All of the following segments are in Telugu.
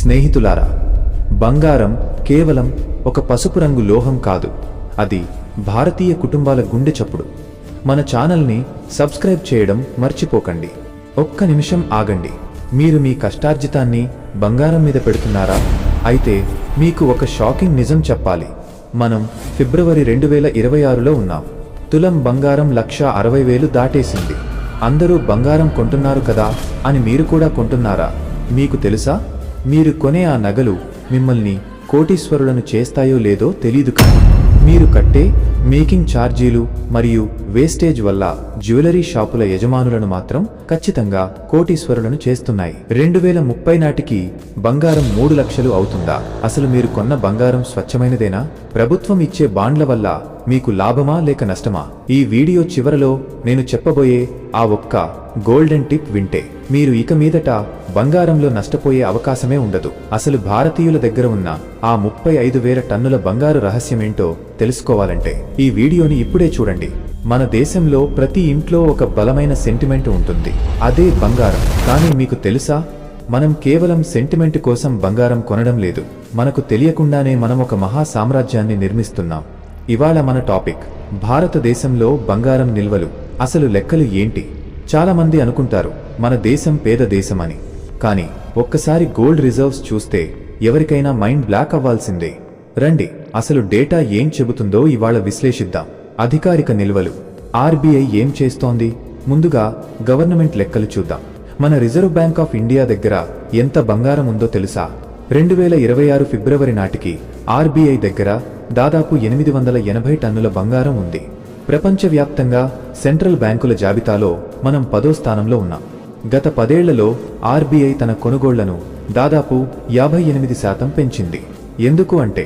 స్నేహితులారా బంగారం కేవలం ఒక పసుపు రంగు లోహం కాదు. అది భారతీయ కుటుంబాల గుండె చప్పుడు. మన ఛానల్ని సబ్స్క్రైబ్ చేయడం మర్చిపోకండి. ఒక్క నిమిషం ఆగండి. మీరు మీ కష్టార్జితాన్ని బంగారం మీద పెడుతున్నారా? అయితే మీకు ఒక షాకింగ్ నిజం చెప్పాలి. మనం ఫిబ్రవరి రెండు వేల ఇరవై ఆరులో ఉన్నాం. తులం బంగారం లక్ష అరవై వేలు దాటేసింది. అందరూ బంగారం కొంటున్నారు కదా అని మీరు కూడా కొంటున్నారా? మీకు తెలుసా? మీరు కొనే ఆ నగలు మిమ్మల్ని కోటీశ్వరులను చేస్తాయో లేదో తెలీదు కానీ మీరు కట్టే మేకింగ్ ఛార్జీలు మరియు వేస్టేజ్ వల్ల జ్యువెలరీ షాపుల యజమానులను మాత్రం ఖచ్చితంగా కోటీశ్వరులను చేస్తున్నాయి. రెండు వేల ముప్పై నాటికి బంగారం మూడు లక్షలు అవుతుందా? అసలు మీరు కొన్న బంగారం స్వచ్ఛమైనదేనా? ప్రభుత్వం ఇచ్చే బాండ్ల వల్ల మీకు లాభమా లేక నష్టమా? ఈ వీడియో చివరలో నేను చెప్పబోయే ఆ ఒక్క గోల్డెన్ టిప్ వింటే మీరు ఇక మీదట బంగారంలో నష్టపోయే అవకాశమే ఉండదు. అసలు భారతీయుల దగ్గర ఉన్న ఆ ముప్పై ఐదు వేల టన్నుల బంగారు రహస్యమేంటో తెలుసుకోవాలంటే ఈ వీడియోని ఇప్పుడే చూడండి. మన దేశంలో ప్రతి ఇంట్లో ఒక బలమైన సెంటిమెంట్ ఉంటుంది. అదే బంగారం. కానీ మీకు తెలుసా? మనం కేవలం సెంటిమెంట్ కోసం బంగారం కొనడం లేదు. మనకు తెలియకుండానే మనం ఒక మహా సామ్రాజ్యాన్ని నిర్మిస్తున్నాం. ఇవాళ మన టాపిక్ భారతదేశంలో బంగారం నిల్వలు అసలు లెక్కలు ఏంటి? చాలామంది అనుకుంటారు మన దేశం పేద దేశమని. కానీ ఒక్కసారి గోల్డ్ రిజర్వ్స్ చూస్తే ఎవరికైనా మైండ్ బ్లాక్ అవ్వాల్సిందే. రండి అసలు డేటా ఏం చెబుతుందో ఇవాళ విశ్లేషిద్దాం. అధికారిక నిల్వలు. ఆర్బీఐ ఏం చేస్తోంది? ముందుగా గవర్నమెంట్ లెక్కలు చూద్దాం. మన రిజర్వ్ బ్యాంక్ ఆఫ్ ఇండియా దగ్గర ఎంత బంగారం ఉందో తెలుసా? రెండు వేల ఇరవై ఆరు ఫిబ్రవరి నాటికి ఆర్బీఐ దగ్గర దాదాపు ఎనిమిది వందల ఎనభై టన్నుల బంగారం ఉంది. ప్రపంచవ్యాప్తంగా సెంట్రల్ బ్యాంకుల జాబితాలో మనం పదో స్థానంలో ఉన్నాం. గత పదేళ్ళలో ఆర్బీఐ తన కొనుగోళ్ళను దాదాపు యాభై ఎనిమిది శాతం పెంచింది. ఎందుకు అంటే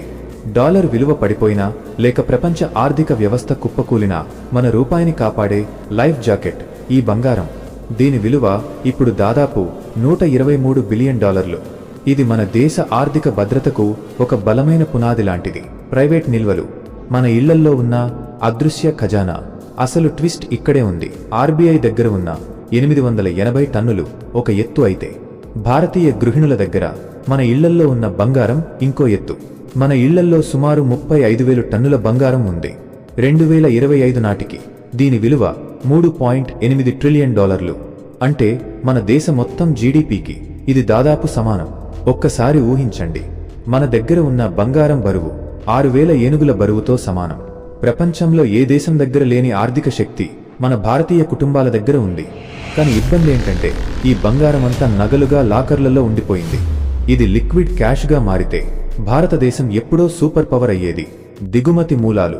డాలర్ విలువ పడిపోయినా లేక ప్రపంచ ఆర్థిక వ్యవస్థ కుప్పకూలినా మన రూపాయిని కాపాడే లైఫ్ జాకెట్ ఈ బంగారం. దీని విలువ ఇప్పుడు దాదాపు నూట ఇరవై మూడు బిలియన్ డాలర్లు. ఇది మన దేశ ఆర్థిక భద్రతకు ఒక బలమైన పునాది లాంటిది. ప్రైవేట్ నిల్వలు. మన ఇళ్ళల్లో ఉన్న అదృశ్య ఖజానా. అసలు ట్విస్ట్ ఇక్కడే ఉంది. ఆర్బీఐ దగ్గర ఉన్న ఎనిమిది వందల ఎనభై టన్నులు ఒక ఎత్తు అయితే. భారతీయ గృహిణుల దగ్గర మన ఇళ్ళల్లో ఉన్న బంగారం ఇంకో ఎత్తు. మన ఇళ్ళల్లో సుమారు ముప్పై ఐదు వేలు టన్నుల బంగారం ఉంది. రెండు వేల ఇరవై ఐదు నాటికి దీని విలువ మూడు పాయింట్ ఎనిమిది ట్రిలియన్ డాలర్లు. అంటే మన దేశ మొత్తం జీడిపికి ఇది దాదాపు సమానం. ఒక్కసారి ఊహించండి మన దగ్గర ఉన్న బంగారం బరువు ఆరు వేల ఏనుగుల బరువుతో సమానం. ప్రపంచంలో ఏ దేశం దగ్గర లేని ఆర్థిక శక్తి మన భారతీయ కుటుంబాల దగ్గర ఉంది. కానీ ఇబ్బంది ఏంటంటే ఈ బంగారం అంతా నగలుగా లాకర్లలో ఉండిపోయింది. ఇది లిక్విడ్ క్యాష్గా మారితే భారతదేశం ఎప్పుడో సూపర్ పవర్ అయ్యేది. దిగుమతి మూలాలు.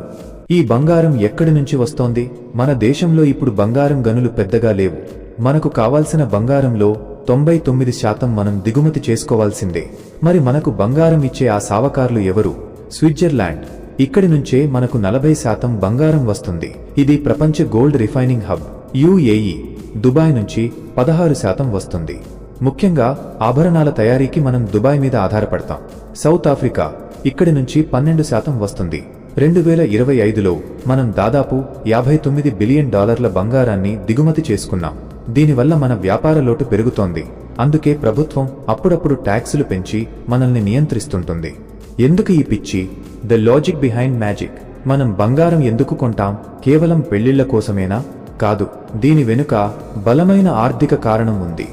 ఈ బంగారం ఎక్కడి నుంచి వస్తోంది? మన దేశంలో ఇప్పుడు బంగారం గనులు పెద్దగా లేవు. మనకు కావాల్సిన బంగారంలో తొంభై తొమ్మిది శాతం మనం దిగుమతి చేసుకోవాల్సిందే. మరి మనకు బంగారం ఇచ్చే ఆ సావకారులు ఎవరు? స్విట్జర్లాండ్. ఇక్కడి నుంచే మనకు నలభై శాతం బంగారం వస్తుంది. ఇది ప్రపంచ gold refining hub. UAE. Dubai నుంచి పదహారు శాతం వస్తుంది. ముఖ్యంగా ఆభరణాల తయారీకి మనం దుబాయ్ మీద ఆధారపడతాం. South Africa. ఇక్కడి నుంచి పన్నెండు శాతం వస్తుంది. రెండు వేల ఇరవై ఐదులో మనం దాదాపు యాభై తొమ్మిది బిలియన్ డాలర్ల బంగారాన్ని దిగుమతి చేసుకున్నాం. దీనివల్ల మన వ్యాపార లోటు పెరుగుతోంది. అందుకే ప్రభుత్వం అప్పుడప్పుడు ట్యాక్సులు పెంచి మనల్ని నియంత్రిస్తుంటుంది. ఎందుకు ఈ పిచ్చి? ద లాజిక్ బిహైండ్ మ్యాజిక్ మనం బంగారం ఎందుకు కొంటాం? కేవలం పెళ్ళిళ్ళ కోసమేనా? కాదు దీని వెనుక బలమైన ఆర్థిక కారణం ఉంది.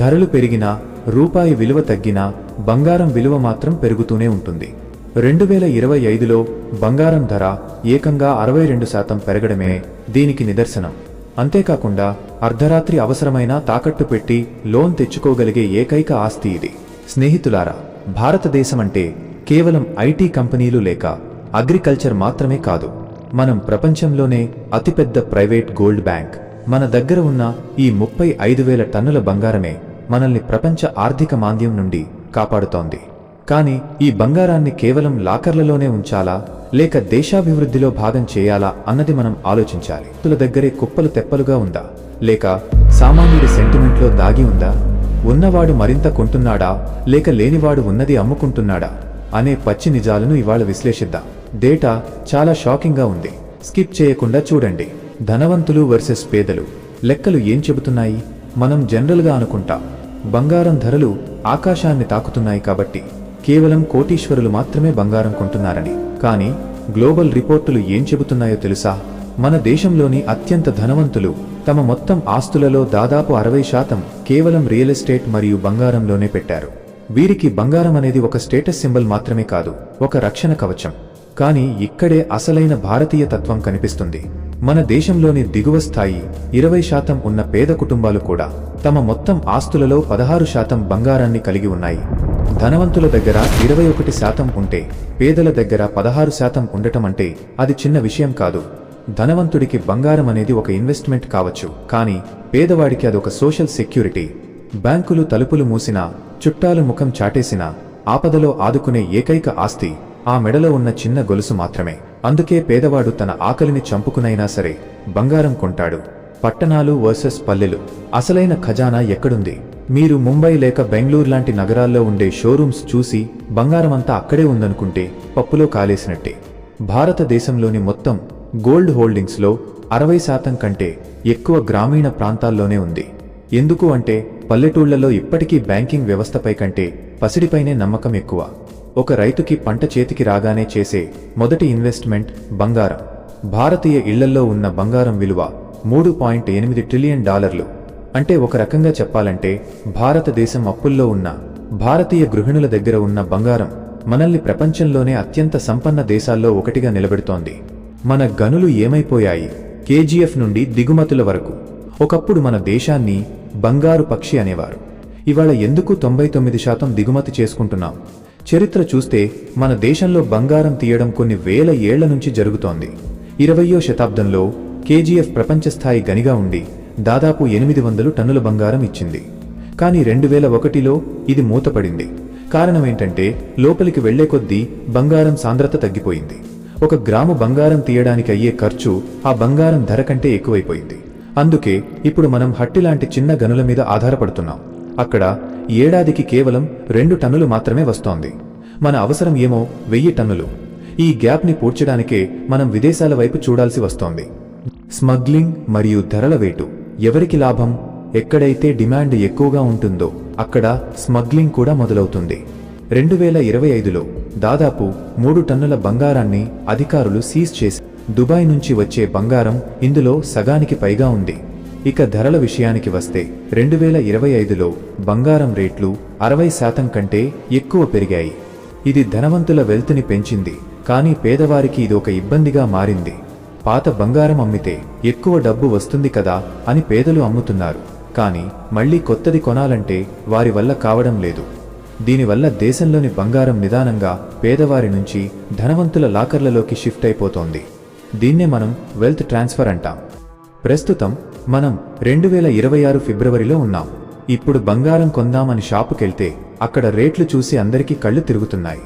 ధరలు పెరిగినా రూపాయి విలువ తగ్గినా బంగారం విలువ మాత్రం పెరుగుతూనే ఉంటుంది. రెండు వేల ఇరవై ఐదులో బంగారం ధర ఏకంగా అరవై రెండు శాతం పెరగడమే దీనికి నిదర్శనం. అంతేకాకుండా అర్ధరాత్రి అవసరమైన తాకట్టు పెట్టి లోన్ తెచ్చుకోగలిగే ఏకైక ఆస్తి ఇది. స్నేహితులారా భారతదేశమంటే కేవలం ఐటీ కంపెనీలు లేక అగ్రికల్చర్ మాత్రమే కాదు. మనం ప్రపంచంలోనే అతిపెద్ద ప్రైవేట్ గోల్డ్ బ్యాంక్. మన దగ్గర ఉన్న ఈ ముప్పై ఐదు వేల టన్నుల బంగారమే మనల్ని ప్రపంచ ఆర్థిక మాంద్యం నుండి కాపాడుతోంది. కానీ ఈ బంగారాన్ని కేవలం లాకర్లలోనే ఉంచాలా? లేక దేశాభివృద్ధిలో భాగం చేయాలా అన్నది మనం ఆలోచించాలి. తుల దగ్గరే కుప్పలు తెప్పలుగా ఉందా? లేక సామాన్యుడి సెంటిమెంట్లో దాగి ఉందా? ఉన్నవాడు మరింత కొంటున్నాడా? లేక లేనివాడు ఉన్నది అమ్ముకుంటున్నాడా? అనే పచ్చి నిజాలను ఇవాళ విశ్లేషిద్దాం. డేటా చాలా షాకింగ్గా ఉంది. స్కిప్ చేయకుండా చూడండి. ధనవంతులు వర్సెస్ పేదలు. లెక్కలు ఏం చెబుతున్నాయి? మనం జనరల్గా అనుకుంటాం. బంగారం ధరలు ఆకాశాన్ని తాకుతున్నాయి కాబట్టి. కేవలం కోటీశ్వరులు మాత్రమే బంగారం కొంటున్నారని. కానీ గ్లోబల్ రిపోర్టులు ఏం చెబుతున్నాయో తెలుసా? మన దేశంలోని అత్యంత ధనవంతులు తమ మొత్తం ఆస్తులలో దాదాపు అరవై శాతం కేవలం రియల్ ఎస్టేట్ మరియు బంగారంలోనే పెట్టారు. వీరికి బంగారం అనేది ఒక స్టేటస్ సింబల్ మాత్రమే కాదు ఒక రక్షణ కవచం. కానీ ఇక్కడే అసలైన భారతీయ తత్వం కనిపిస్తుంది. మన దేశంలోని దిగువ స్థాయి ఇరవై శాతం ఉన్న పేద కుటుంబాలు కూడా తమ మొత్తం ఆస్తులలో పదహారు శాతం బంగారాన్ని కలిగి ఉన్నాయి. ధనవంతుల దగ్గర ఇరవై ఒకటి శాతం ఉంటే పేదల దగ్గర పదహారు శాతం ఉండటం అంటే అది చిన్న విషయం కాదు. ధనవంతుడికి బంగారం అనేది ఒక ఇన్వెస్ట్మెంట్ కావచ్చు కానీ పేదవాడికి అదొక సోషల్ సెక్యూరిటీ. బ్యాంకులు తలుపులు మూసినా చుట్టాలు ముఖం చాటేసినా ఆపదలో ఆదుకునే ఏకైక ఆస్తి ఆ మెడలో ఉన్న చిన్న గొలుసు మాత్రమే. అందుకే పేదవాడు తన ఆకలిని చంపుకునైనా సరే బంగారం కొంటాడు. పట్టణాలు వర్సెస్ పల్లెలు. అసలైన ఖజానా ఎక్కడుంది? మీరు ముంబై లేక బెంగళూరు లాంటి నగరాల్లో ఉండే షోరూమ్స్ చూసి బంగారమంతా అక్కడే ఉందనుకుంటే పప్పులో కాలేసినట్టే. భారతదేశంలోని మొత్తం గోల్డ్ హోల్డింగ్స్లో అరవై శాతం కంటే ఎక్కువ గ్రామీణ ప్రాంతాల్లోనే ఉంది. ఎందుకు అంటే పల్లెటూళ్ళలో ఇప్పటికీ బ్యాంకింగ్ వ్యవస్థపై కంటే పసిడిపైనే నమ్మకం ఎక్కువ. ఒక రైతుకి పంట చేతికి రాగానే చేసే మొదటి ఇన్వెస్ట్మెంట్ బంగారం. భారతీయ ఇళ్ళల్లో ఉన్న బంగారం విలువ మూడు పాయింట్ ఎనిమిది ట్రిలియన్ డాలర్లు. అంటే ఒక రకంగా చెప్పాలంటే భారతదేశం అప్పుల్లో ఉన్న భారతీయ గృహిణుల దగ్గర ఉన్న బంగారం మనల్ని ప్రపంచంలోనే అత్యంత సంపన్న దేశాల్లో ఒకటిగా నిలబెడుతోంది. మన గనులు ఏమైపోయాయి? కేజీఎఫ్ నుండి దిగుమతుల వరకు. ఒకప్పుడు మన దేశాన్ని బంగారు పక్షి అనేవారు. ఇవాళ ఎందుకు తొంభై తొమ్మిది శాతం దిగుమతి చేసుకుంటున్నాం? చరిత్ర చూస్తే మన దేశంలో బంగారం తీయడం కొన్ని వేల ఏళ్ళ నుంచి జరుగుతోంది. ఇరవయో శతాబ్దంలో కేజీఎఫ్ ప్రపంచస్థాయి గనిగా ఉండి దాదాపు ఎనిమిది వందలు టన్నుల బంగారం ఇచ్చింది. కానీ రెండు వేల ఒకటిలో ఇది మూతపడింది. కారణం ఏంటంటే లోపలికి వెళ్ళే కొద్దీ బంగారం సాంద్రత తగ్గిపోయింది. ఒక గ్రాము బంగారం తీయడానికి అయ్యే ఖర్చు ఆ బంగారం ధర కంటే ఎక్కువైపోయింది. అందుకే ఇప్పుడు మనం హట్టి లాంటి చిన్న గనుల మీద ఆధారపడుతున్నాం. అక్కడ ఏడాదికి కేవలం రెండు టన్నులు మాత్రమే వస్తోంది. మన అవసరం ఏమో వెయ్యి టన్నులు. ఈ గ్యాప్ని పూడ్చడానికే మనం విదేశాల వైపు చూడాల్సి వస్తోంది. స్మగ్లింగ్ మరియు ధరల వేటు. ఎవరికి లాభం? ఎక్కడైతే డిమాండ్ ఎక్కువగా ఉంటుందో అక్కడ స్మగ్లింగ్ కూడా మొదలవుతుంది. రెండు వేల ఇరవై ఐదులో దాదాపు మూడు టన్నుల బంగారాన్ని అధికారులు సీజ్ చేసి దుబాయ్ నుంచి వచ్చే బంగారం ఇందులో సగానికి పైగా ఉంది. ఇక ధరల విషయానికి వస్తే రెండు వేల ఇరవై ఐదులో బంగారం రేట్లు అరవై శాతం కంటే ఎక్కువ పెరిగాయి. ఇది ధనవంతుల వెల్త్ని పెంచింది కానీ పేదవారికి ఇది ఒక ఇబ్బందిగా మారింది. పాత బంగారం అమ్మితే ఎక్కువ డబ్బు వస్తుంది కదా అని పేదలు అమ్ముతున్నారు. కానీ మళ్ళీ కొత్తది కొనాలంటే వారి వల్ల కావడం లేదు. దీనివల్ల దేశంలోని బంగారం నిదానంగా పేదవారి నుంచి ధనవంతుల లాకర్లలోకి షిఫ్ట్ అయిపోతోంది. దీన్నే మనం వెల్త్ ట్రాన్స్ఫర్ అంటాం. ప్రస్తుతం మనం రెండు వేల ఇరవై ఆరు ఫిబ్రవరిలో ఉన్నాం. ఇప్పుడు బంగారం కొందామని షాపుకెళ్తే అక్కడ రేట్లు చూసి అందరికీ కళ్ళు తిరుగుతున్నాయి.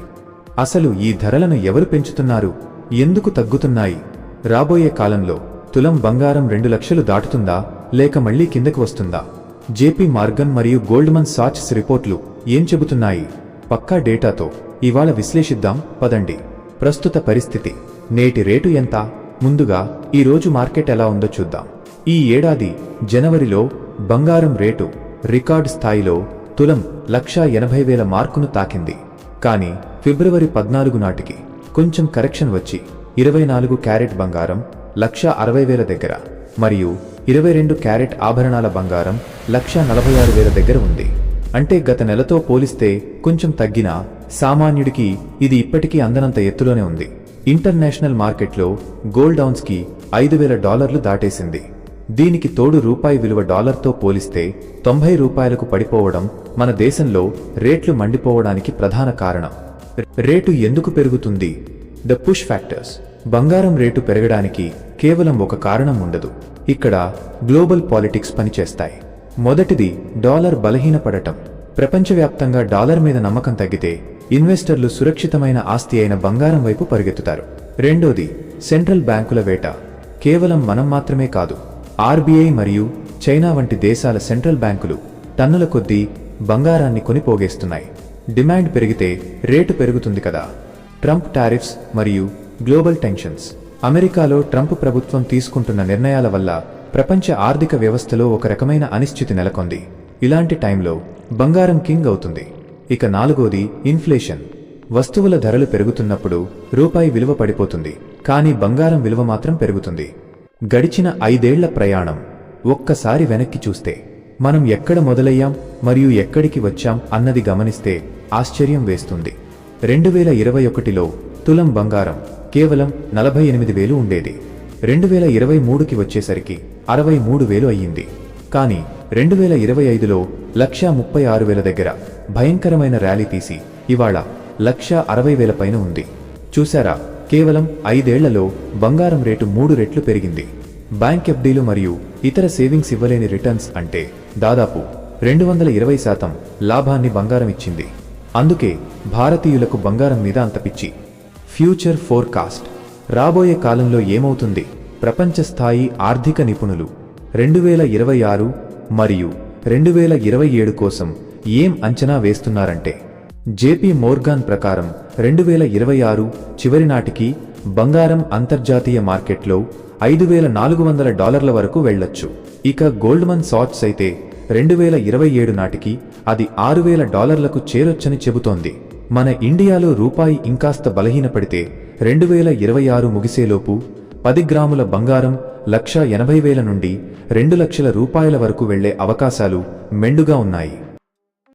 అసలు ఈ ధరలను ఎవరు పెంచుతున్నారు? ఎందుకు తగ్గుతున్నాయి? రాబోయే కాలంలో తులం బంగారం రెండు లక్షలు దాటుతుందా లేక మళ్ళీ కిందకు వస్తుందా? జేపీ మార్గన్ మరియు గోల్డ్మన్ సాచ్స్ రిపోర్ట్లు ఏం చెబుతున్నాయి? పక్కా డేటాతో ఇవాళ విశ్లేషిద్దాం పదండి. ప్రస్తుత పరిస్థితి నేటి రేటు ఎంత? ముందుగా ఈ రోజు మార్కెట్ ఎలా ఉందో చూద్దాం. ఈ ఏడాది జనవరిలో బంగారం రేటు రికార్డ్ స్థాయిలో తులం లక్షా ఎనభై వేల మార్కును తాకింది. కానీ ఫిబ్రవరి పద్నాలుగు నాటికి కొంచెం కరెక్షన్ వచ్చి ఇరవై నాలుగు క్యారెట్ బంగారం లక్ష అరవై వేల దగ్గర. మరియు ఇరవై రెండు క్యారెట్ ఆభరణాల బంగారం లక్ష నలభై ఆరు వేల దగ్గర ఉంది. అంటే గత నెలతో పోలిస్తే కొంచెం తగ్గినా సామాన్యుడికి ఇది ఇప్పటికీ అందనంత ఎత్తులోనే ఉంది. ఇంటర్నేషనల్ మార్కెట్లో గోల్డ్కి ఐదు వేల డాలర్లు దాటేసింది. దీనికి తోడు రూపాయి విలువ డాలర్తో పోలిస్తే తొంభై రూపాయలకు పడిపోవడం మన దేశంలో రేట్లు మండిపోవడానికి ప్రధాన కారణం. రేటు ఎందుకు పెరుగుతుంది? ద పుష్ ఫ్యాక్టర్స్ బంగారం రేటు పెరగడానికి కేవలం ఒక కారణం ఉండదు. ఇక్కడ గ్లోబల్ పాలిటిక్స్ పనిచేస్తాయి. మొదటిది డాలర్ బలహీనపడటం. ప్రపంచవ్యాప్తంగా డాలర్ మీద నమ్మకం తగ్గితే ఇన్వెస్టర్లు సురక్షితమైన ఆస్తి అయిన బంగారం వైపు పరిగెత్తుతారు. రెండోది సెంట్రల్ బ్యాంకుల వేట. కేవలం మనం మాత్రమే కాదు ఆర్బీఐ మరియు చైనా వంటి దేశాల సెంట్రల్ బ్యాంకులు టన్నుల కొద్దీ బంగారాన్ని కొనిపోగేస్తున్నాయి. డిమాండ్ పెరిగితే రేటు పెరుగుతుంది కదా. ట్రంప్ టారిఫ్స్ మరియు గ్లోబల్ టెన్షన్స్. అమెరికాలో ట్రంప్ ప్రభుత్వం తీసుకుంటున్న నిర్ణయాల వల్ల ప్రపంచ ఆర్థిక వ్యవస్థలో ఒక రకమైన అనిశ్చితి నెలకొంది. ఇలాంటి టైంలో బంగారం కింగ్ అవుతుంది. ఇక నాలుగోది ఇన్ఫ్లేషన్. వస్తువుల ధరలు పెరుగుతున్నప్పుడు రూపాయి విలువ పడిపోతుంది. కానీ బంగారం విలువ మాత్రం పెరుగుతుంది. గడిచిన ఐదేళ్ళ ప్రయాణం. ఒక్కసారి వెనక్కి చూస్తే మనం ఎక్కడ మొదలయ్యాం మరియు ఎక్కడికి వచ్చాం అన్నది గమనిస్తే ఆశ్చర్యం వేస్తుంది. రెండు వేల ఇరవై ఒకటిలో తులం బంగారం కేవలం నలభై ఎనిమిది వేలు ఉండేది. రెండు వేల ఇరవై మూడుకి వచ్చేసరికి అరవై మూడు వేలు అయ్యింది. కానీ రెండు వేల ఇరవై ఐదులో లక్షా ముప్పై ఆరు వేల దగ్గర భయంకరమైన ర్యాలీ తీసి ఇవాళ లక్షా అరవై వేల పైన ఉంది. చూశారా? కేవలం ఐదేళ్ళలో బంగారం రేటు మూడు రెట్లు పెరిగింది. బ్యాంక్ ఎఫ్డీలు మరియు ఇతర సేవింగ్స్ ఇవ్వలేని రిటర్న్స్ అంటే దాదాపు రెండు వందల ఇరవై శాతం లాభాన్ని బంగారం ఇచ్చింది. అందుకే భారతీయులకు బంగారం మీద అంత పిచ్చి. Future forecast. రాబోయే కాలంలో ఏమవుతుంది? ప్రపంచ స్థాయి ఆర్థిక నిపుణులు. రెండు వేల ఇరవై ఆరు మరియు రెండు వేల ఇరవై ఏడు కోసం ఏం అంచనా వేస్తున్నారంటే జేపీ మోర్గాన్ ప్రకారం రెండు వేల ఇరవై ఆరు చివరి నాటికి బంగారం అంతర్జాతీయ మార్కెట్లో ఐదు వేల నాలుగు వందల డాలర్ల వరకు వెళ్ళొచ్చు. ఇక గోల్డ్మన్ సాట్స్ అయితే రెండు వేల ఇరవై ఏడు నాటికి అది ఆరు వేల డాలర్లకు చేరొచ్చని చెబుతోంది. మన ఇండియాలో రూపాయి ఇంకాస్త బలహీనపడితే రెండు వేల ఇరవై ఆరు ముగిసేలోపు పది గ్రాముల బంగారం లక్ష ఎనభై వేల నుండి రెండు లక్షల రూపాయల వరకు వెళ్ళే అవకాశాలు మెండుగా ఉన్నాయి.